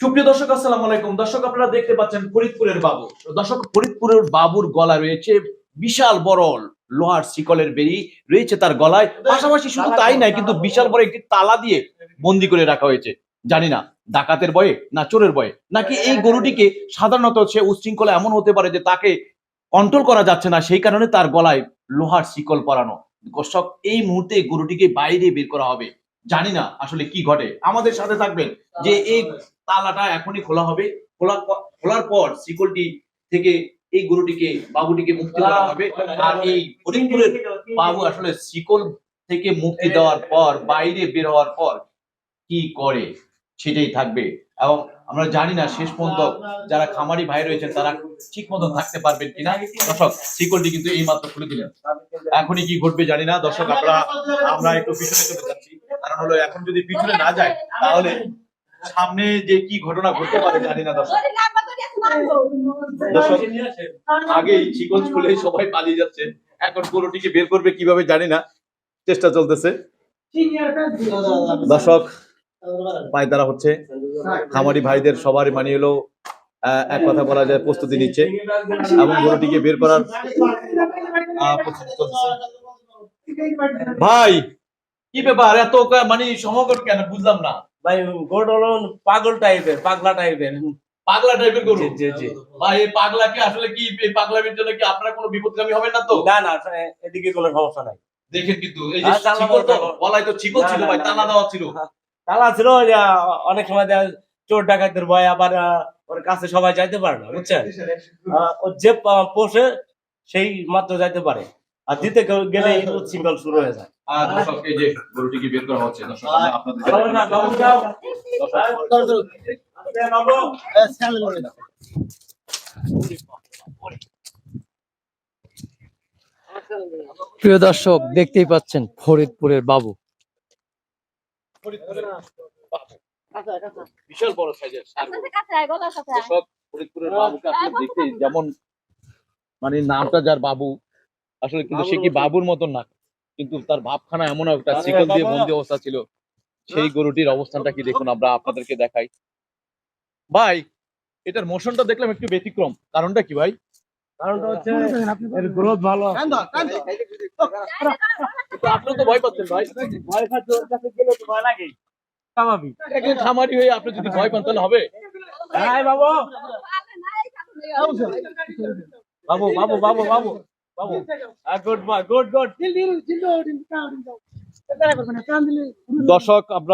সুপ্রিয় দর্শক, আসসালামু আলাইকুম। দর্শক, আপনারা দেখতে পাচ্ছেন ফরিদপুরের বাবু। দর্শক, ফরিদপুরের বাবুর গলা রয়েছে বিশাল বড় লোহার শিকলের বেরি রয়েছে তার গলায়। পাশাপাশি শুধু তাই নাই কিন্তু বিশাল বড় একটি তালা দিয়ে বন্দি করে রাখা হয়েছে। জানি না, ডাকাতের বয়ে না চোরের বয়ে নাকি এই গরুটিকে সাধারণত সে উচ্ছৃঙ্খলা এমন হতে পারে যে তাকে কন্ট্রোল করা যাচ্ছে না সেই কারণে তার গলায় লোহার শিকল পরানো। দর্শক এই মুহূর্তে গরুটিকে বাইরে বের করা হবে। জানি না আসলে কি ঘটে। আমাদের সাথে থাকবেন যে এই তালাটা এখনই খোলা হবে। খোলা খোলার পর শিকলটি থেকে এই গরুটিকে বাবুটিকে মুক্তি দেওয়া হবে। আর এই ফরিদপুরের বাবু আসলে শিকল থেকে মুক্তি দেওয়ার পর বাইরে বের হওয়ার পর কি করে সেটাই থাকবে। এবং আমরা জানি না, শেষ পর্যন্ত যারা খামারি ভাই রয়েছেন, তারা ঠিক মতন থাকতে পারবেন কিনা? দর্শক, শিকলটি কিন্তু এই মাত্র খুলে দিলেন। এখনই কি ঘটবে জানি না। দর্শক আমরা আমরা একটু পিছনে চলে যাচ্ছি। কারণ হলো, এখন যদি পিছনে না যায়, তাহলে সামনে যে কি ঘটনা ঘটতে পারে জানি না, দর্শক। দর্শক, আগেই খুলে সবাই পালিয়ে যাচ্ছে। এখন গরুটিকে বের করবে কীভাবে জানি না। চেষ্টা চলতেছে। দর্শক পায়তারা হচ্ছে। খামারি ভাইদের সবারই মানিয়ে এলো আহ, এক কথা বলা যায় প্রস্তুতি নিচ্ছে। এবং গরুটিকে বের করার ভাই কি ব্যাপার? এত মানে সমাগম কেন? বুঝলাম না। ভাই গোট হলো পাগল টাইপের পাগলা টাইপের। পাগলা টাইপের গরু? জি জি ভাই এই পাগলাকে আসলে কি এই পাগলামির জন্য কি আপনার কোনো বিপদগামী হবে না তো? না না এদিকে কোনো সমস্যা নাই। দেখেন কিন্তু এই যে আর তালা তো শিকল ছিল ভাই তালা। দেওয়া ছিল। তালা ছিল ওই অনেক সময় চোর ডাকাতের ভয় আবার আহ, ওর কাছে সবাই যাইতে পারে না বুঝছেন? আহ, ও যে পোষে সেই মাত্র যাইতে পারে। আর দিতে গেলে সিঙ্গল শুরু হয়ে যায়। আর দর্শক এই যে গরুটিকে বের করা হচ্ছে? দর্শক আপনাদের বাবু না, বাবু যাও। বাবু। প্রিয় দর্শক দেখতেই পাচ্ছেন ফরিদপুরের বাবু। ফরিদপুরের। বিশাল বড় সাইজের দর্শক ফরিদপুরের বাবুকে আপনি দেখতে যেমন মানে নামটা যার বাবু আসলে কিন্তু সে কি বাবুর মতন। না কিন্তু তার ভাবখানা এমন একটা শিকল দিয়ে বন্দি অবস্থা ছিল। সেই গরুটির অবস্থানটা কি দেখুন আমরা আপনাদেরকে দেখাই। ভাই এটার মোশনটা দেখলাম একটু ব্যতিক্রম। কারণটা কি ভাই? কারণটা হচ্ছে এর গ্রোথ ভালো আপনি তো ভয় পাচ্ছেন ভাই ভয় খাচ্ছে ওর কাছে গেলে তো ভয় লাগে স্বাভাবিক একজন খামারি হয়ে আপনি যদি ভয় পান তাহলে হবে হাই বাবু বাবু বাবু বাবু বাবু বাবু গুড গুড গুড দিল দিল দিল দিল দিল দিল দর্শক আমরা